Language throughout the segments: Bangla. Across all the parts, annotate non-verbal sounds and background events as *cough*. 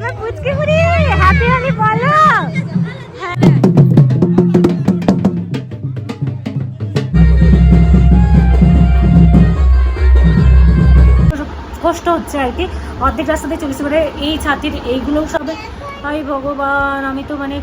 আমার পুচকি বুড়ি হ্যাপি হোলি বলো। হ্যাঁ। কষ্ট হচ্ছে আর কি। অর্ধেক রাস্তাতে চলেছে মানে এই ছাতির এইগুলো সব। হাই ভগবান, আমি তো মানে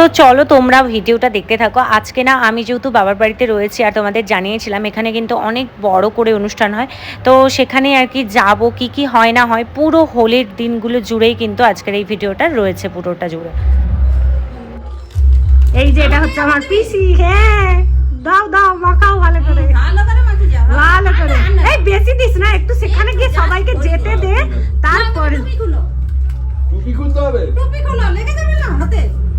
সো চলো তোমরা ভিডিওটা দেখতে থাকো। আজকে না আমি যেহেতু বাবার বাড়িতে রয়েছি আর তোমাদের জানিয়েছিলাম এখানে কিন্তু অনেক বড় করে অনুষ্ঠান হয়। তো সেখানে আর কি যাব কি কি হয় না হয় পুরো হোলির দিনগুলো জুড়েই কিন্তু আজকের এই ভিডিওটা রয়েছে পুরোটা জুড়ে। এই যে এটা হচ্ছে আমার পিসি হ্যাঁ। দাও দাও মাখাও ভালো করে। ভালো করে। এই বেশি দিস না একটু সেখানে গিয়ে সবাইকে যেতে দে তারপরে টুপি খুলতে হবে। ঠিক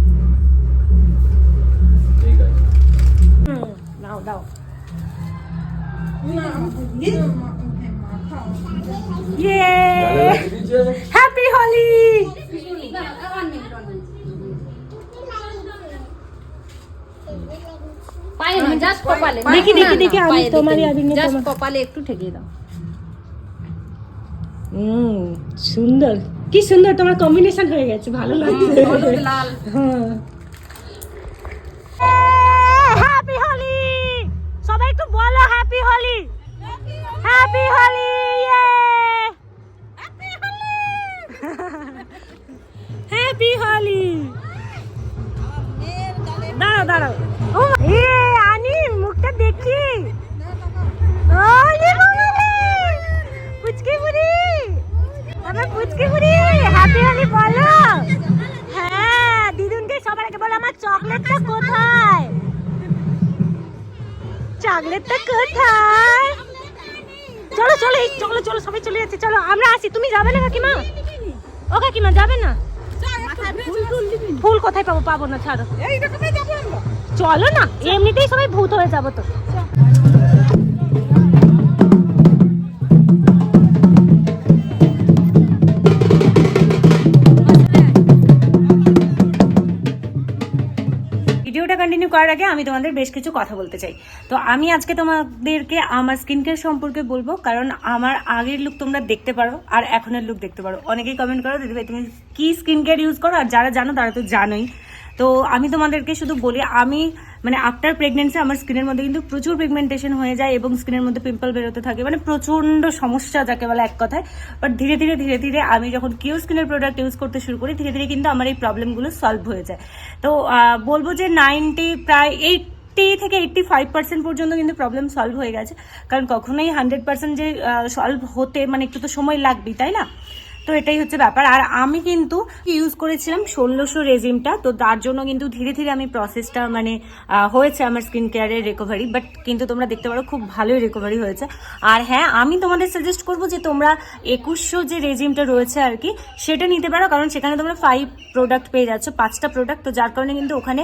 দাও। ইয়ে। হ্যাপি হোলি জাস্ট কপালে। দেখি, দেখি, দেখি, আমি তোমারই আগে নিয়ে জাস্ট কপালে একটু ঠেকিয়ে দাও। হুম সুন্দর। কি সুন্দর তোমার কম্বিনেশন হয়ে গেছে ভালো লাগছে। লাল। হ্যাপি হোলি সবাই একটু বলো happy Holi happy Holi happy Holi দাঁড়াও দাঁড়াও। ও এ আনি মুখটা দেখি। তুমি যাবে না কাকিমা? ও কাকিমা যাবে না? ফুল কোথায় পাবো? পাবো না ছাড়ো। চলো না এমনিতেই সবাই ভূত হয়ে যাব তো। করার আগে আমি তোমাদের বেশ কিছু কথা বলতে চাই। তো আমি আজকে তোমাদেরকে আমার স্কিন কেয়ার সম্পর্কে বলব, কারণ আমার আগের লুক তোমরা দেখতে পারো আর এখনের লুক দেখতে পারো। অনেকেই কমেন্ট করো, দিদি ভাই, তুমি কি স্কিন কেয়ার ইউজ করো? আর যারা জানো তারা তো জানোই। তো আমি তোমাদেরকে শুধু বলি, আমি মানে আফটার প্রেগনেন্সি আমার স্কিনের মধ্যে কিন্তু প্রচুর পিগমেন্টেশন হয়ে যায় এবং স্কিনের মধ্যে পিম্পল বেরোতে থাকে মানে প্রচণ্ড সমস্যা যাকে বলে এক কথায়। বাট ধীরে ধীরে ধীরে ধীরে আমি যখন কিউ স্কিনের প্রোডাক্ট ইউজ করতে শুরু করি, ধীরে ধীরে কিন্তু আমার এই প্রবলেমগুলো সলভ হয়ে যায়। তো বলব যে নাইনটি প্রায় এইটটি থেকে এইটটি ফাইভ পার্সেন্ট পর্যন্ত কিন্তু প্রবলেম সলভ হয়ে গেছে। কারণ কখনোই হান্ড্রেড পার্সেন্ট যে সলভ হতে মানে একটু তো সময় লাগবেই, তাই না? তো এটাই হচ্ছে ব্যাপার। আর আমি কিন্তু ইউজ করেছিলাম? ষোলোশো রেজিমটা তো তার জন্য কিন্তু ধীরে ধীরে আমি প্রসেসটা মানে হয়েছে আমার স্কিন কেয়ারের রিকভারি বাট কিন্তু তোমরা দেখতে পারো, খুব ভালোই রিকভারি হয়েছে। আর হ্যাঁ আমি তোমাদের সাজেস্ট করব যে তোমরা একুশশো যে রেজিমটা রয়েছে আর কি, সেটা নিতে পারো। কারণ সেখানে তোমরা ফাইভ প্রোডাক্ট পেয়ে যাচ্ছ, পাঁচটা প্রোডাক্ট তো যার কারণে কিন্তু ওখানে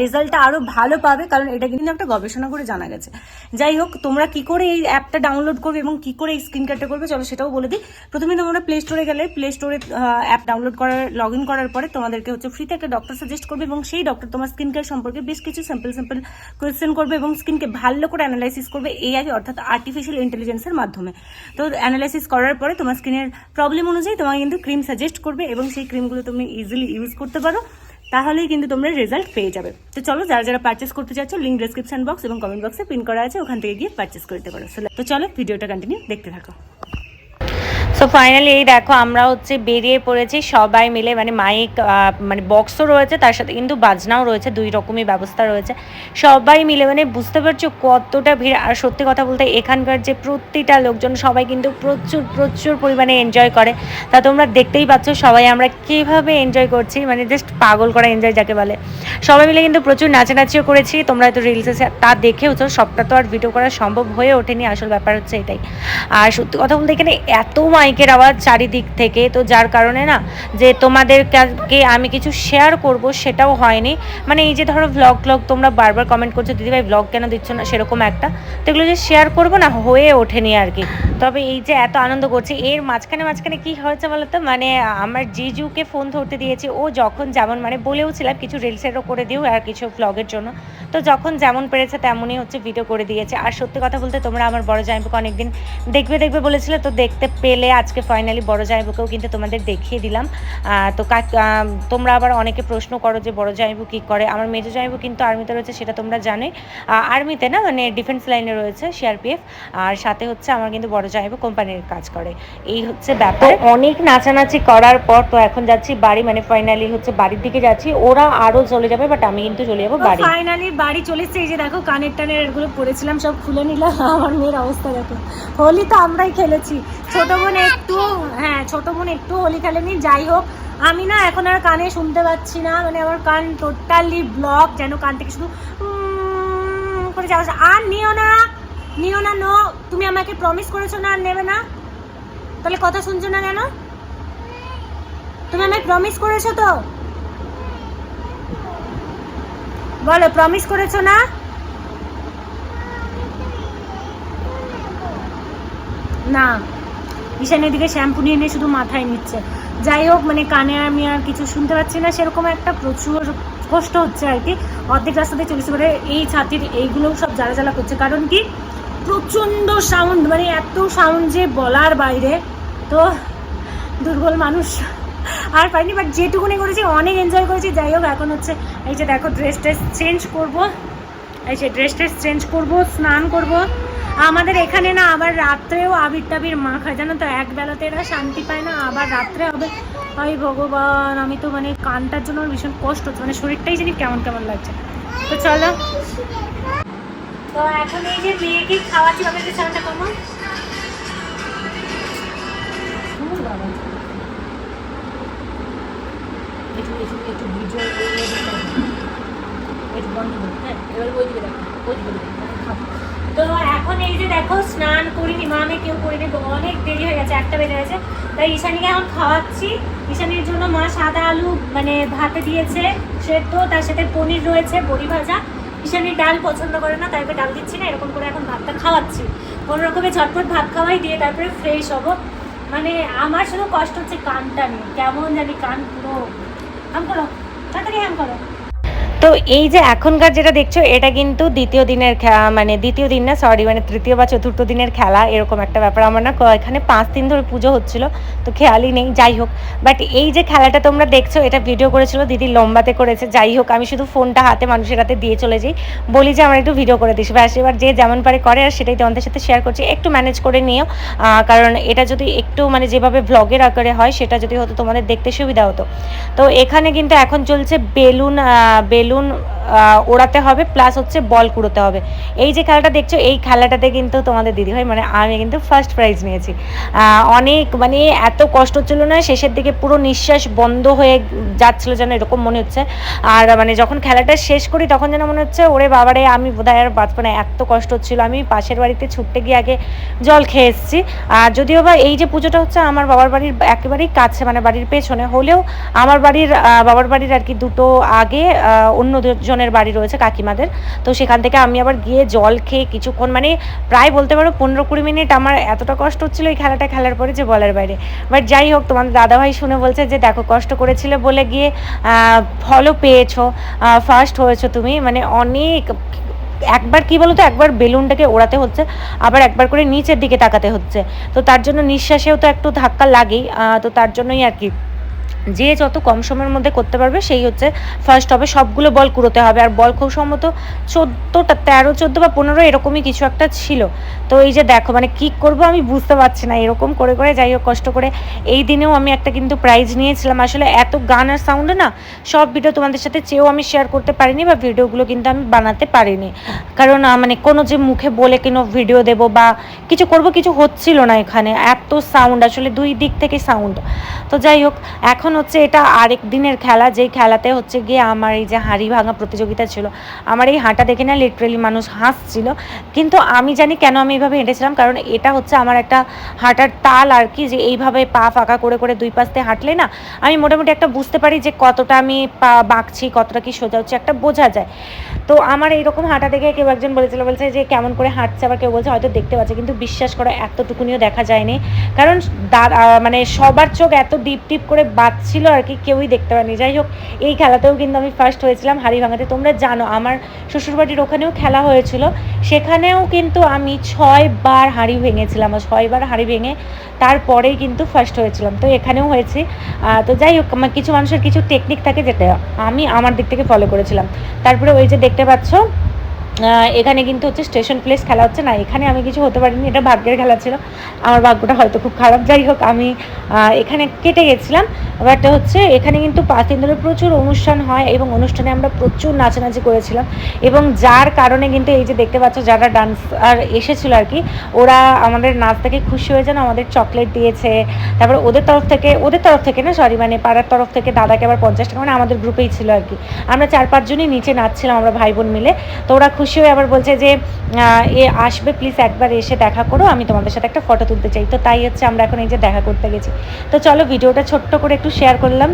রেজাল্টটা আরও ভালো পাবে। কারণ এটা কিন্তু একটা গবেষণা করে জানা গেছে। যাই হোক, তোমরা কি করে এই অ্যাপটা ডাউনলোড করবে এবং কি করে এই স্ক্রিন কার্ডটা করবে, চলো সেটাও বলে দিই। প্রথমে তোমরা প্লে স্টোরে প্লে স্টোরে অ্যাপ ডাউনলোড করার লগ ইন করার পরে তোমাদেরকে হচ্ছে ফ্রিতে একটা ডক্টর সাজেস্ট করবে এবং সেই ডক্টর তোমার স্কিন কেয়ার সম্পর্কে বেশ কিছু সিম্পল সিম্পল কোয়েশ্চেন করবে এবং স্কিনকে ভালো করে অ্যানালাইসিস করবে এআই অর্থাৎ আর্টিফিশিয়াল ইন্টেলিজেন্সের মাধ্যমে। তো অ্যানালাইসিস করার পরে তোমার স্কিনের প্রবলেম অনুযায়ী তোমাকে কিন্তু ক্রিম সাজেস্ট করবে এবং সেই ক্রিমগুলো তুমি ইজিলি ইউজ করতে পারো। তাহলেই কিন্তু তোমরা রেজাল্ট পেয়ে যাবে। তো চলো, যারা যারা পারচেস করতে চাচ্ছ লিঙ্ক ডেসক্রিপশন বক্স এবং কমেন্ট বক্সে পিন করা আছে, ওখান থেকে গিয়ে পারচেস করতে পারো। তো চলো ভিডিওটা কন্টিনিউ দেখতে থাকো। সো ফাইনালি এই দেখো, আমরা হচ্ছে বেরিয়ে পড়েছি সবাই মিলে মানে মাইক মানে বক্সও রয়েছে, তার সাথে কিন্তু বাজনাও রয়েছে, দুই রকমই ব্যবস্থা রয়েছে। সবাই মিলে মানে বুঝতে পারছ কতটা ভিড়, আর সত্যি কথা বলতে এখানকার যে প্রতিটা লোকজন, সবাই কিন্তু প্রচুর প্রচুর পরিমাণে এনজয় করে। তা তোমরা দেখতেই পাচ্ছ সবাই আমরা কীভাবে এনজয় করছি মানে জাস্ট পাগল করা এনজয় যাকে বলে। সবাই মিলে কিন্তু প্রচুর নাচানাচিও করেছি, তোমরা হয়তো রিলসে তা দেখেও দেখেওছো, সবটা তো আর ভিডিও করা সম্ভব হয়ে ওঠেনি, আসল ব্যাপার হচ্ছে এটাই। আর সত্যি কথা বলতে এখানে এত মাইকের আওয়াজ চারিদিক থেকে, তো যার কারণে না, যে তোমাদেরকে আমি কিছু শেয়ার করব সেটাও হয়নি। মানে এই যে ধরো ভ্লগ ভ্লগ তোমরা বারবার কমেন্ট করছ, দিদিভাই ভ্লগ কেন দিচ্ছ না? সেরকম একটা। তো এগুলো যে শেয়ার করব না, হয়ে ওঠেনি আর কি। তবে এই যে এত আনন্দ করছি, এর মাঝখানে মাঝখানে কি হয়েছে বলো তো? মানে আমার জিজুকে ফোন ধরতে দিয়েছি, ও যখন যেমন মানে বলেও ছিলাম কিছু রিলসেরও করে দিও আর কিছু ভ্লগের জন্য। তো যখন যেমন পেরেছে তেমনই হচ্ছে ভিডিও করে দিয়েছে। আর সত্যি কথা বলতে তোমরা আমার বড় জামাইবুকে অনেকদিন দেখবে দেখবে বলেছিলে, তো দেখতে পেলে আজকে ফাইনালি বড় জামাইবুকেও কিন্তু তোমাদের দেখিয়ে দিলাম। তো তোমরা আবার অনেকে প্রশ্ন করো যে বড় জামাইবু কী করে? আমার মেজো জামাইবু কিন্তু আর্মিতে রয়েছে সেটা তোমরা জানোই। আর্মিতে না মানে ডিফেন্স লাইনে রয়েছে সিআরপিএফ আর সাথে হচ্ছে আমার কিন্তু বড় জামাইবু কোম্পানির কাজ করে। এই হচ্ছে ব্যাপার। অনেক নাচানাচি করার পর তো এখন যাচ্ছি বাড়ি মানে ফাইনালি হচ্ছে বাড়ির দিকে যাচ্ছি। ওরা আরও চলে যাবে বাট আমি কিন্তু চলে যাব বাড়ি। ফাইনালি বাড়ি চলেছে এই যে দেখো কানের টানের এগুলো পড়েছিলাম সব খুলে নিলাম। *laughs* আমার মেয়ের অবস্থা দেখো। হোলি তো আমরাই খেলেছি। ছোট বোন একটু হ্যাঁ ছোট বোন একটু হোলি খেলেনি, যাই হোক। আমি না এখন আর কানে শুনতে পাচ্ছি না মানে আমার কান টোটালি ব্লক যেন কান থেকে শুধু করে যাওয়া আর নিও না নিও না নো তুমি আমাকে প্রমিস করেছ না, আর নেবে না। তাহলে কথা শুনছো না কেন? তুমি আমায় প্রমিস করেছ তো? বলো প্রমিস করেছ না? না। ঈশান এদিকে শ্যাম্পু নিয়ে নিয়ে শুধু মাথায় নিচ্ছে। যাই হোক মানে কানে আমি আর কিছু শুনতে পাচ্ছি না। সেরকম একটা প্রচুর কষ্ট হচ্ছে আর কি। অর্ধেক রাস্তাতে চলেছে। করে এই ছাতির এইগুলো সব জ্বালা জ্বালা করছে। কারণ কি? প্রচণ্ড সাউন্ড মানে এত সাউন্ড যে বলার বাইরে। তো দুর্বল মানুষ আর পারিনি বাট যেটুকুনি করেছি, অনেক এনজয় করেছি। যাই হোক, এখন হচ্ছে এই যে দেখো ড্রেস ট্রেস চেঞ্জ করব। এই যে ড্রেস ট্রেস চেঞ্জ করব, স্নান করব। আমাদের এখানে না আবার রাত্রেও আবির টাবির মা খায়। জানো তো, এক বেলাতে এরা শান্তি পায় না, আবার রাত্রে হবে। হাই ভগবান, আমি তো মানে কানটার জন্য ভীষণ কষ্ট হচ্ছে মানে শরীরটাই জানি কেমন কেমন লাগছে। তো চলো। তো এখন এই যে মেয়েকে খাওয়াচ্ছি করব একটু হ্যাঁ এবার ওই দিকে ওই দিকে। তো এখন এই যে দেখো, স্নান করিনি, মা আমি কেউ করিনি, তো অনেক দেরি হয়ে গেছে, একটা বেজে গেছে। তাই ঈশানীকে এখন খাওয়াচ্ছি। ঈশানীর জন্য মা সাদা আলু মানে ভাতে দিয়েছে, সেদ্ধ, তার সাথে পনির রয়েছে, বড়ি ভাজা। ঈশানী ডাল পছন্দ করে না, তাই ডাল দিচ্ছি না, এরকম করে এখন ভাতটা খাওয়াচ্ছি। কোনো রকমের ঝটপট ভাত খাওয়াই, দিয়ে তারপরে ফ্রেশ হব। মানে আমার শুধু কষ্ট হচ্ছে কানটা নিয়ে, কেমন জানি কান পুরো হাম করো, তাড়াতাড়ি হাম করো। তো এই যে এখনকার যেটা দেখছ এটা কিন্তু দ্বিতীয় দিনের মানে দ্বিতীয় দিন না সরি মানে তৃতীয় বা চতুর্থ দিনের খেলা এরকম একটা ব্যাপার। আমার না এখানে পাঁচ দিন ধরে পুজো হচ্ছিল তো খেয়ালই নেই যাই হোক। বাট এই যে খেলাটা তোমরা দেখছ এটা ভিডিও করেছিল দিদি লম্বাতে করেছে যাই হোক আমি শুধু ফোনটা হাতে মানুষের হাতে দিয়ে চলে যাই। বলি যে আমার একটু ভিডিও করে দিস। ব্যাস এবার যে যেমন পারে করে আর সেটাই তোমাদের সাথে শেয়ার করছি। একটু ম্যানেজ করে নিও কারণ এটা যদি একটু মানে যেভাবে ভ্লগের আকারে হয় সেটা যদি হতো তোমাদের দেখতে সুবিধা হতো। তো এখানে কিন্তু এখন চলছে বেলুন আহ, বেলুন আহ, ওড়াতে হবে প্লাস হচ্ছে বল কুড়োতে হবে। এই যে খেলাটা দেখছ, এই খেলাটাতে কিন্তু তোমাদের দিদি হয় মানে আমি কিন্তু ফার্স্ট প্রাইজ নিয়েছি। অনেক মানে এত কষ্ট ছিল না, শেষের দিকে পুরো নিঃশ্বাস বন্ধ হয়ে যাচ্ছিল যেন এরকম মনে হচ্ছে। আর মানে যখন খেলাটা শেষ করি, তখন যেন মনে হচ্ছে, ওরে বাবারে, আমি বোধহয় আর বাঁচবো না। এত কষ্ট হচ্ছিল। আমি পাশের বাড়িতে ছুটতে গিয়ে আগে জল খেয়ে এসেছি। আর যদিও বা এই যে পুজোটা হচ্ছে, আমার বাবার বাড়ির একেবারেই কাছে মানে বাড়ির পেছনে। হলেও আমার বাড়ির বাবার বাড়ির আর কি দুটো আগে অন্য জনের বাড়ি রয়েছে কাকিমাদের। তো সেখান থেকে আমি আবার গিয়ে জল খেয়ে কিছুক্ষণ মানে প্রায় বলতে পারো পনেরো কুড়ি মিনিট আমার এতটা কষ্ট হচ্ছিল এই খেলাটা খেলার পরে যে বলার বাইরে। বাট যাই হোক, তোমাদের দাদাভাই শুনে বলছে যে, দেখো, কষ্ট করেছিলে বলে গিয়ে ফলও পেয়েছ ফার্স্ট হয়েছো তুমি। মানে অনেক, একবার কি বলতো, একবার বেলুনটাকে ওড়াতে হচ্ছে, আবার একবার করে নিচের দিকে তাকাতে হচ্ছে। তো তার জন্য নিঃশ্বাসেও তো একটু ধাক্কা লাগেই তো তার জন্যই আর কি যে যত কম সময়ের মধ্যে করতে পারবে, সেই হচ্ছে ফার্স্ট হবে, সবগুলো বল কুড়োতে হবে। আর বল খুব সম্ভবত চোদ্দোটা, তেরো, চোদ্দ বা পনেরো এরকমই কিছু একটা ছিল। তো এই যে দেখো মানে কি করব আমি বুঝতে পারছি না, এরকম করে করে যাই হোক, কষ্ট করে। এই দিনেও আমি একটা কিন্তু প্রাইজ নিয়েছিলাম। আসলে এত গান আর সাউন্ডে না, সব ভিডিও তোমাদের সাথে চেয়েও আমি শেয়ার করতে পারিনি বা ভিডিওগুলো কিন্তু আমি বানাতে পারিনি। কারণ মানে কোনো যে মুখে বলে কোনো ভিডিও দেব বা কিছু করব, কিছু হচ্ছিল না এখানে। এত সাউন্ড আসলে দুই দিক থেকে সাউন্ড তো যাই হোক, এখন হচ্ছে এটা আরেক দিনের খেলা, যেই খেলাতে হচ্ছে গিয়ে আমার এই যে হাঁড়ি ভাঙা প্রতিযোগিতা ছিল, আমার এই হাঁটা দেখে না লিটারেলি মানুষ হাসছিল। কিন্তু আমি জানি কেন আমি এইভাবে হেঁটেছিলাম, কারণ এটা হচ্ছে আমার একটা হাঁটার তাল আর কি, যে এইভাবে পা ফাঁকা করে করে দুই পাশ দিয়ে হাঁটলে না আমি মোটামুটি একটা বুঝতে পারি যে কতটা আমি পা বাঁকছি, কতটা কি সোজা হচ্ছে, একটা বোঝা যায়। তো আমার এইরকম হাঁটা দেখে কেউ একজন বলেছিল, বলছে যে কেমন করে হাঁটছে, আবার কেউ বলছে হয়তো দেখতে পাচ্ছে, কিন্তু বিশ্বাস করো এতটুকুনিও দেখা যায়নি। কারণ মানে সবার চোখ এত ডিপ ডিপ করে বাঁচছিল আর কি, কেউই দেখতে পারেনি। যাই হোক, এই খেলাতেও কিন্তু আমি ফার্স্ট হয়েছিলাম হাড়ি ভাঙাতে তোমরা জানো, আমার শ্বশুরবাড়ির ওখানেও খেলা হয়েছিল। সেখানেও কিন্তু আমি ছয়বার হাঁড়ি ভেঙেছিলাম ছয়বার হাঁড়ি ভেঙে তারপরেই কিন্তু ফার্স্ট হয়েছিলাম। তো এখানেও হয়েছি। তো যাই হোক, আমার কিছু মানুষের কিছু টেকনিক থাকে যেটা আমি আমার দিক থেকে ফলো করেছিলাম। তারপরে ওই যে দেখতে পাচ্ছ এখানে কিন্তু হচ্ছে স্টেশন প্লেস খেলা হচ্ছে। না, এখানে আমি কিছু হতে পারিনি, এটা ভাগ্যের খেলা ছিল। আমার ভাগ্যটা হয়তো খুব খারাপ। যাই হোক, আমি এখানে কেটে গেছিলাম। বাট হচ্ছে, এখানে কিন্তু পাঁচ দিন ধরে প্রচুর অনুষ্ঠান হয় এবং অনুষ্ঠানে আমরা প্রচুর নাচানাচি করেছিলাম। এবং যার কারণে কিন্তু এই যে দেখতে পাচ্ছ, যারা ডান্স আর এসেছিল আর কি, ওরা আমাদের নাচ থেকে খুশি হয়ে যেন আমাদের চকলেট দিয়েছে। তারপর ওদের তরফ থেকে, ওদের তরফ থেকে না সরি মানে পাড়ার তরফ থেকে দাদাকে আবার পঞ্চাশ টাকা মানে আমাদের গ্রুপেই ছিল আর কি। আমরা চার পাঁচজনই নিচে নাচছিলাম, আমরা ভাই বোন মিলে। তো ওরা খুশি হয়ে আবার বলছে যে এ আসবে প্লিজ একবার এসে দেখা করো, আমি তোমাদের সাথে একটা ফটো তুলতে চাই। তো তাই হচ্ছে আমরা এখন এই যে দেখা করতে গেছি। তো চলো, ভিডিওটা ছোট্ট করে একটু শেয়ার করলাম।